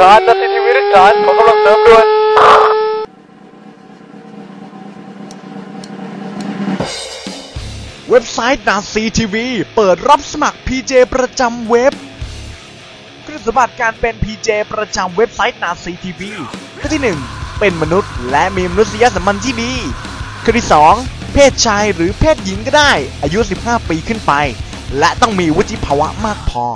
ฐานนักทีวีริฐานขอกำลังเสริมด่วนเว็บไซต์นาซีทีวีเปิดรับสมัคร PJ ประจำเว็บคุณสมบัติการเป็น PJ ประจำเว็บไซต์นาซีทีวีข้อที่ 1 เป็นมนุษย์และมีมนุษยสัมพันธ์ที่ดีข้อที่ 2 เพศชายหรือเพศหญิงก็ได้ อายุ 15 ปีขึ้นไป และต้องมีวุฒิภาวะมากพอ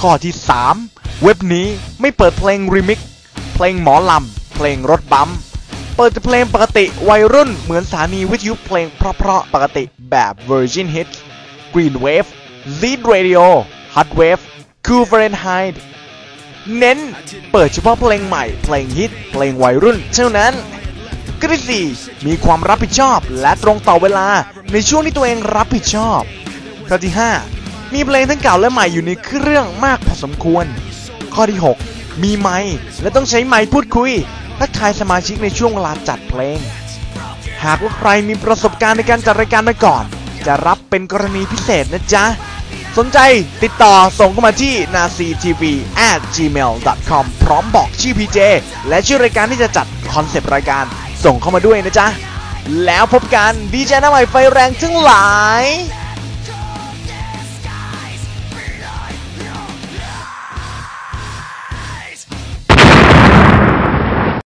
ข้อที่ 3 เว็บนี้ไม่เปิดเพลงรีมิกซ์เพลงหมอลำ เพลงรถบัมเปิดเพลงปกติวัยรุ่นเหมือนสถานีวิทยุเพลงเพราะๆปกติแบบ Virgin Hits Green Wave Z Radio Hot Wave Cool Fahrenheit เน้นเปิดเฉพาะเพลงใหม่ เพลงฮิต เพลงวัยรุ่นเท่านั้นข้อที่4มีความรับผิดชอบและตรงต่อเวลาในช่วงที่ตัวเองรับผิดชอบข้อที่ 5 มีเพลงทั้งเก่าและใหม่อยู่ในเครื่องมากพอสมควร ข้อที่ 6 มีไมค์และต้องใช้ไมค์พูดคุยทักทายสมาชิกในช่วงเวลาจัดเพลง หากว่าใครมีประสบการณ์ในการจัดรายการมาก่อน จะรับเป็นกรณีพิเศษนะจ๊ะ สนใจติดต่อส่งเข้ามาที่ n a c t v gmail com พร้อมบอกชื่อ PJ และชื่อรายการที่จะจัดคอนเซปต์รายการส่งเข้ามาด้วยนะจ๊ะ แล้วพบกันดีเจหน้าใหม่ไฟแรงทั้งหลาย